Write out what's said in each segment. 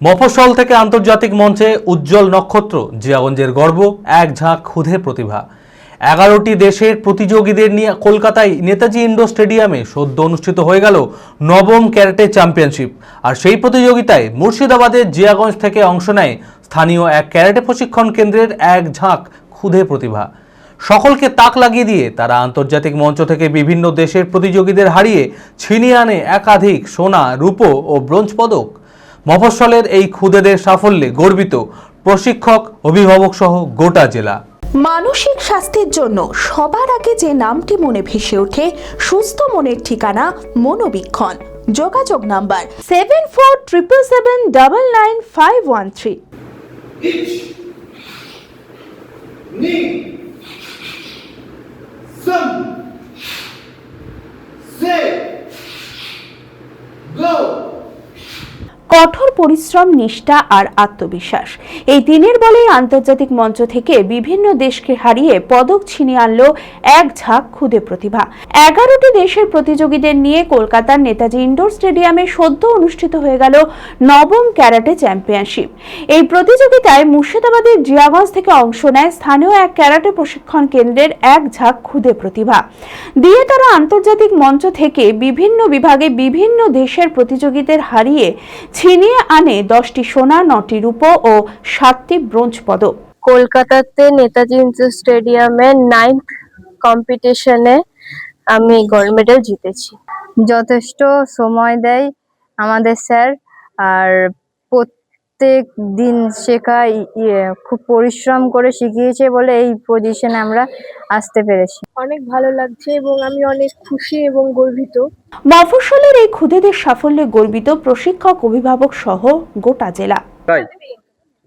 মফস্বল থেকে আন্তর্জাতিক মঞ্চে উজ্জ্বল নক্ষত্র, জিয়াগঞ্জের গর্ব, এক ঝাঁক ক্ষুধে প্রতিভা। এগারোটি দেশের প্রতিযোগীদের নিয়ে কলকাতায় নেতাজি ইন্ডোর স্টেডিয়ামে সদ্য অনুষ্ঠিত হয়ে গেল নবম ক্যারেটে চ্যাম্পিয়নশিপ। আর সেই প্রতিযোগিতায় মুর্শিদাবাদের জিয়াগঞ্জ থেকে অংশ নেয় স্থানীয় এক ক্যারেটে প্রশিক্ষণ কেন্দ্রের এক ঝাঁক ক্ষুধে প্রতিভা। সকলকে তাক লাগিয়ে দিয়ে তারা আন্তর্জাতিক মঞ্চ থেকে বিভিন্ন দেশের প্রতিযোগীদের হারিয়ে ছিনিয়ে আনে একাধিক সোনা, রূপো ও ব্রোঞ্জ পদক। মফস্বলের এই ক্ষুদেদের সাফল্যে গর্বিত প্রশিক্ষক অভিভাবক সহ গোটা জেলা। মানসিক স্বাস্থ্যের জন্য সবার আগে যে নামটি মনে ভেসে ওঠে সুস্থ মনের ঠিকানা মনোবীক্ষণ। যোগাযোগ number seven four triple seven double nine five one three কঠোর পরিশ্রম, নিষ্ঠা আর আত্মবিশ্বাস। এই দিনের বলেই আন্তর্জাতিক মঞ্চ থেকে বিভিন্ন দেশকে হারিয়ে পদক ছিনিয়ে আনলো এক ঝাঁক ক্ষুদে প্রতিভা। এগারোটি দেশের প্রতিযোগীদের নিয়ে কলকাতার নেতাজি ইন্ডোর স্টেডিয়ামে সদ্য অনুষ্ঠিত হয়ে গেল নবম ক্যারাটে চ্যাম্পিয়নশিপ। এই প্রতিযোগিতায় মুর্শিদাবাদের জিয়াগঞ্জ থেকে অংশ নেয় স্থানীয় এক ক্যারাটে প্রশিক্ষণ কেন্দ্রের এক ঝাঁক ক্ষুদে প্রতিভা। দিয়ে তারা আন্তর্জাতিক মঞ্চ থেকে বিভিন্ন বিভাগে বিভিন্ন দেশের প্রতিযোগীদের হারিয়ে ছিনিয়ে আনে দশটি সোনা নটি রূপ ও সাতটি ব্রোঞ্জ পদক। কলকাতাতে নেতাজি ইন্ডোর স্টেডিয়ামে নাইন্থ কম্পিটিশনে আমি গোল্ড মেডেল জিতেছি। যথেষ্ট সময় দেয় আমাদের স্যার আর প্রত্যেক দিন শেখা ইয়ে খুব পরিশ্রম করে শিখিয়েছে বলে এই পজিশনে আমরা আসতে পেরেছি। অনেক ভালো লাগছে এবং আমি অনেক খুশি এবং গর্বিত। মফস্বলের এই ক্ষুদেদের সাফল্যে গর্বিত প্রশিক্ষক অভিভাবক সহ গোটা জেলা। তাই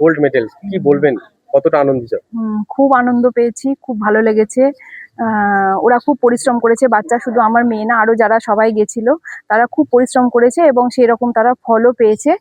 গোল্ড মেডেল কি বলবেন? কতটা আনন্দিত? উম, খুব আনন্দ পেয়েছি খুব ভালো লেগেছে। ওরা খুব পরিশ্রম করেছে। বাচ্চা শুধু আমার মেয়ে না আরও যারা সবাই গেছিল, তারা খুব পরিশ্রম করেছে এবং সেই রকম তারা ফলও পেয়েছে।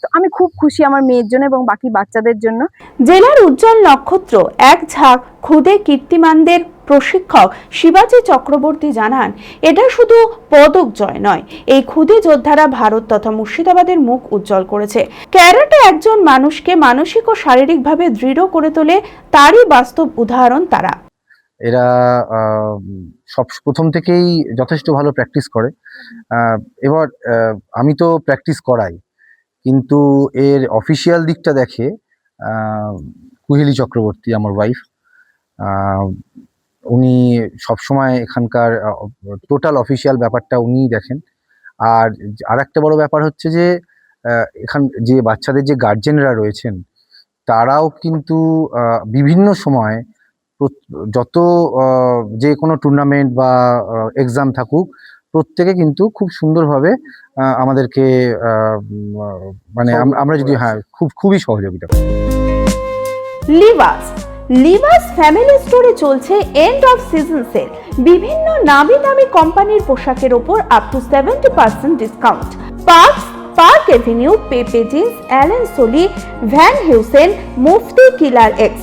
তো আমি খুব খুশি আমার মেয়ের জন্য এবং বাকি বাচ্চাদের জন্য। জেলার উজ্জ্বল নক্ষত্র, এক ঝাঁক খুদে কীর্তিমানদের প্রশিক্ষক শিবাজী চক্রবর্তী জানান, এটা শুধু পদক জয় নয়, এই ক্ষুদে যোদ্ধারা ভারত তথা মুর্শিদাবাদের মুখ উজ্জ্বল করেছে। ক্যারাটে একজন মানুষকে মানসিক ও শারীরিকভাবে দৃঢ় করে তোলে, তারই বাস্তব উদাহরণ তারা। এরা সব প্রথম থেকেই যথেষ্ট ভালো প্র্যাকটিস করে। এবার আমি তো প্র্যাকটিস করাই, কিন্তু এর অফিসিয়াল দিকটা দেখে কুহেলি চক্রবর্তী আমার ওয়াইফ উনি সবসময় এখানকার টোটাল অফিসিয়াল ব্যাপারটা উনিই দেখেন। আর আর একটা বড় ব্যাপার হচ্ছে যে এখান, যে বাচ্চাদের যে গার্জেনরা রয়েছেন, তারাও কিন্তু বিভিন্ন সময় যত যে কোনো টুর্নামেন্ট বা এক্সাম থাকুক, প্রত্যেকে কিন্তু খুব সুন্দরভাবে আমাদেরকে মানে আমরা যদি হ্যাঁ খুব, খুবই সহযোগিতা করি। লিভাস লিভাস ফ্যামিলি স্টোরে চলছে এন্ড অফ সিজন সেল বিভিন্ন নামি দামি কোম্পানির পোশাকের ওপর up to seventy percent discount Parx Park Avenue Pepe Jeans Allen Solly Van Heusen Mufti Killer X